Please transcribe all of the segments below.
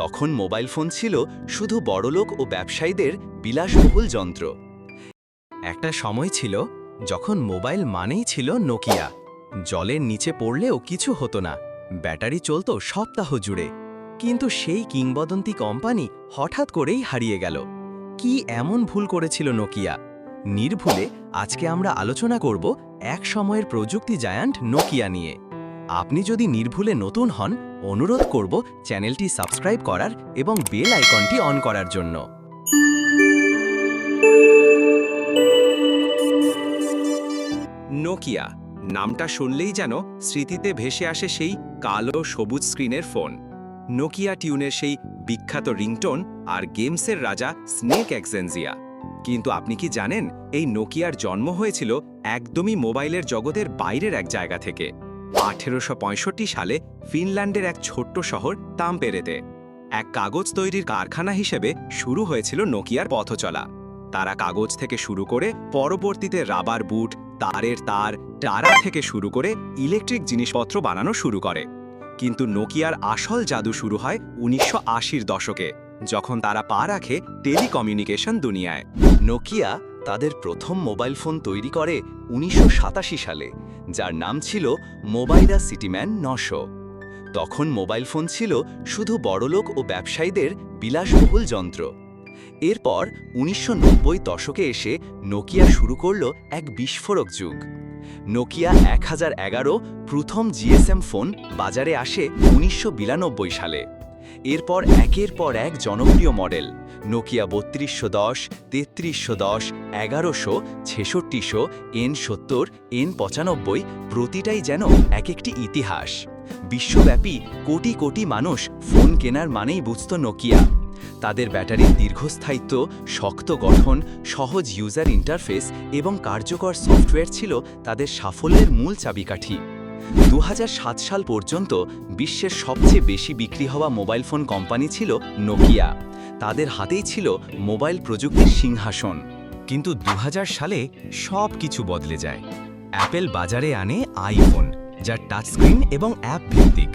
তখন mobile phone ছিল শুধু বড়লোক ও ব্যবসায়ীদের বিলাসবহুল যন্ত্র। একটা সময় ছিল যখন মোবাইল মানেই ছিল নোকিয়া। জলের নিচে পড়লেও কিছু হতো না। ব্যাটারি চলত সপ্তাহ জুড়ে। কিন্তু সেই কিংবদন্তি কোম্পানি হঠাৎ করেই হারিয়ে গেল। কি এমন ভুল করেছিল নোকিয়া? নির্ভুলে আজকে আমরা আলোচনা করব এক সময়ের প্রযুক্তি জায়ান্ট নোকিয়া নিয়ে। আপনি যদি নির্ভুলে নতুন হন, অনুরোধ করব চ্যানেলটি সাবস্ক্রাইব করার এবং বেল আইকনটি অন করার জন্য। নোকিয়া, নামটা শুনলেই যেন স্মৃতিতে ভেসে আসে সেই কালো সবুজ স্ক্রিনের ফোন। নোকিয়া টিউনের সেই বিখ্যাত রিংটোন আর গেমসের রাজা স্নেক এক্সেনজিয়া। কিন্তু আপনি কি জানেন, এই নোকিয়ার জন্ম হয়েছিল একদমই মোবাইলের জগতের বাইরের এক জায়গা থেকে। আঠেরোশো পঁয়ষট্টি সালে ফিনল্যান্ডের এক ছোট্ট শহর তামপেরেতে। এক কাগজ তৈরির কারখানা হিসেবে শুরু হয়েছিল নোকিয়ার পথচলা। তারা কাগজ থেকে শুরু করে পরবর্তীতে রাবার বুট, তারের তার, টারা থেকে শুরু করে ইলেকট্রিক জিনিসপত্র বানানো শুরু করে। কিন্তু নোকিয়ার আসল জাদু শুরু হয় উনিশশো দশকে, যখন তারা পা রাখে টেলিকমিউনিকেশন দুনিয়ায়। নোকিয়া তাদের প্রথম মোবাইল ফোন তৈরি করে উনিশশো সাতাশি সালে। যার নাম ছিল মোবাইলা সিটিম্যান নশো। তখন মোবাইল ফোন ছিল শুধু বড়লোক ও ব্যবসায়ীদের বিলাসবহুল যন্ত্র। এরপর উনিশশো নব্বই দশকে এসে নোকিয়া শুরু করল এক বিস্ফোরক যুগ। নোকিয়া এক প্রথম জিএসএম ফোন বাজারে আসে উনিশশো বিরানব্বই সালে। এরপর একের পর এক জনপ্রিয় মডেল। নোকিয়া বত্রিশশো দশ, তেত্রিশশো দশ, এগারোশো, ছেষট্টিশো এন সত্তর এন পঁচানব্বই প্রতিটাই যেন এক একটি ইতিহাস। বিশ্বব্যাপী কোটি কোটি মানুষ ফোন কেনার মানেই বুঝত নোকিয়া তাদের ব্যাটারির দীর্ঘস্থায়িত্ব, শক্ত গঠন, সহজ ইউজার ইন্টারফেস এবং কার্যকর সফটওয়্যার ছিল তাদের সাফল্যের মূল চাবিকাঠি। দু হাজার সাত সাল পর্যন্ত বিশ্বের সবচেয়ে বেশি বিক্রি হওয়া মোবাইল ফোন কোম্পানি ছিল নোকিয়া। তাদের হাতেই ছিল মোবাইল প্রযুক্তির সিংহাসন। কিন্তু দু হাজার সালে সব কিছু বদলে যায়। অ্যাপেল বাজারে আনে আইফোন যা টাচস্ক্রিন এবং অ্যাপ ভিত্তিক।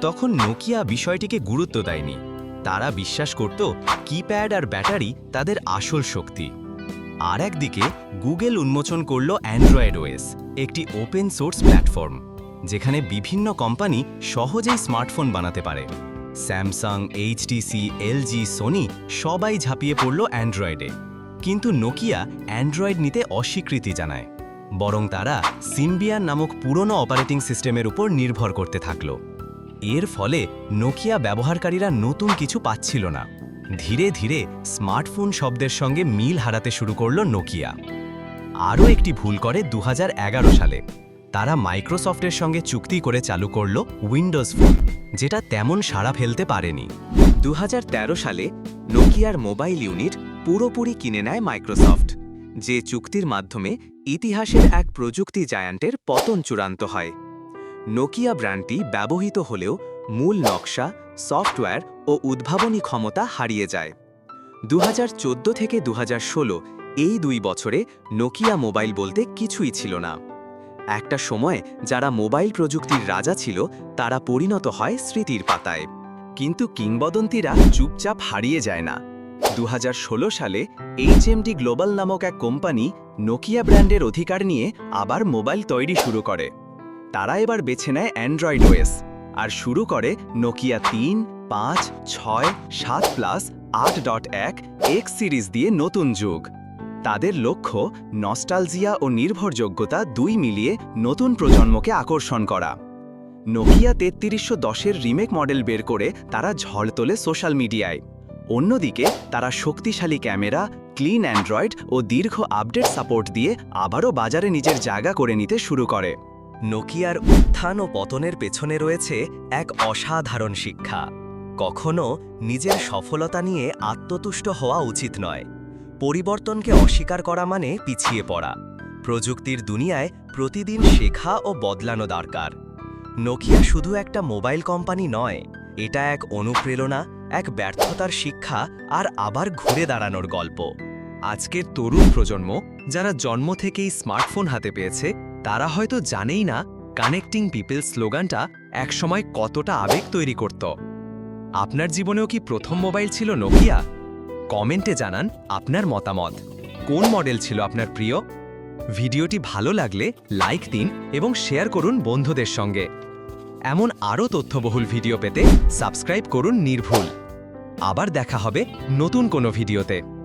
তখন নোকিয়া বিষয়টিকে গুরুত্ব দেয়নি। তারা বিশ্বাস করত, কিপ্যাড আর ব্যাটারি তাদের আসল শক্তি। আর একদিকে গুগল উন্মোচন করল অ্যান্ড্রয়েড ওএস, একটি ওপেন সোর্স প্ল্যাটফর্ম, যেখানে বিভিন্ন কোম্পানি সহজেই স্মার্টফোন বানাতে পারে। স্যামসাং এইচটিসি এলজি, সোনি সবাই ঝাঁপিয়ে পড়ল অ্যান্ড্রয়েডে। কিন্তু নোকিয়া অ্যান্ড্রয়েড নিতে অস্বীকৃতি জানায়। বরং তারা সিম্বিয়ান নামক পুরনো অপারেটিং সিস্টেমের উপর নির্ভর করতে থাকল। এর ফলে নোকিয়া ব্যবহারকারীরা নতুন কিছু পাচ্ছিল না। ধীরে ধীরে স্মার্টফোন শব্দের সঙ্গে মিল হারাতে শুরু করল নোকিয়া। আরও একটি ভুল করে দু হাজার এগারো সালে তারা মাইক্রোসফটের সঙ্গে চুক্তি করে চালু করল উইন্ডোজ ফোন, যেটা তেমন সাড়া ফেলতে পারেনি। দু হাজার তেরো সালে নোকিয়ার মোবাইল ইউনিট পুরোপুরি কিনে নেয় মাইক্রোসফট, যে চুক্তির মাধ্যমে ইতিহাসের এক প্রযুক্তি জায়ান্টের পতন চূড়ান্ত হয়। নোকিয়া ব্র্যান্ডটি ব্যবহৃত হলেও মূল নকশা সফটওয়্যার ও উদ্ভাবনী ক্ষমতা হারিয়ে যায়। দু হাজার চোদ্দ থেকে দু হাজার ষোলো এই দুই বছরে নোকিয়া মোবাইল বলতে কিছুই ছিল না। একটা সময় যারা মোবাইল প্রযুক্তির রাজা ছিল, তারা পরিণত হয় স্মৃতির পাতায়। কিন্তু কিংবদন্তিরা চুপচাপ হারিয়ে যায় না। দু হাজার ষোলো সালে এইচএমডি গ্লোবাল নামক এক কোম্পানি নোকিয়া ব্র্যান্ডের অধিকার নিয়ে আবার মোবাইল তৈরি শুরু করে। তারা এবার বেছে নেয় অ্যান্ড্রয়েড ওএস। আর শুরু করে নোকিয়া তিন, পাঁচ, ছয়, সাত প্লাস আট ডট এক এক্স সিরিজ দিয়ে নতুন যুগ। তাদের লক্ষ্য নস্টালজিয়া ও নির্ভরযোগ্যতা দুই মিলিয়ে নতুন প্রজন্মকে আকর্ষণ করা। নোকিয়া তেত্রিশশো দশের রিমেক মডেল বের করে তারা ঝড় তোলে সোশ্যাল মিডিয়ায় অন্যদিকে তারা শক্তিশালী ক্যামেরা ক্লিন অ্যান্ড্রয়েড ও দীর্ঘ আপডেট সাপোর্ট দিয়ে আবারও বাজারে নিজের জায়গা করে নিতে শুরু করে। নোকিয়ার উত্থান ও পতনের পেছনে রয়েছে এক অসাধারণ শিক্ষা। কখনো নিজের সফলতা নিয়ে আত্মতুষ্ট হওয়া উচিত নয়। পরিবর্তনকে অস্বীকার করা মানে পিছিয়ে পড়া। প্রযুক্তির দুনিয়ায় প্রতিদিন শেখা ও বদলানো দরকার। নোকিয়া শুধু একটা মোবাইল কোম্পানি নয়, এটা এক অনুপ্রেরণা, এক ব্যর্থতার শিক্ষা আর আবার ঘুরে দাঁড়ানোর গল্প। আজকের তরুণ প্রজন্ম, যারা জন্ম থেকেই স্মার্টফোন হাতে পেয়েছে তারা হয়তো জানেই না কানেক্টিং পিপল স্লোগানটা একসময় কতটা আবেগ তৈরি করত। আপনার জীবনেও কি প্রথম মোবাইল ছিল নোকিয়া? কমেন্টে জানান আপনার মতামত। কোন মডেল ছিল আপনার প্রিয়? ভিডিওটি ভালো লাগলে লাইক দিন এবং শেয়ার করুন বন্ধুদের সঙ্গে। এমন আরও তথ্যবহুল ভিডিও পেতে সাবস্ক্রাইব করুন নির্ভুল। আবার দেখা হবে নতুন কোনো ভিডিওতে।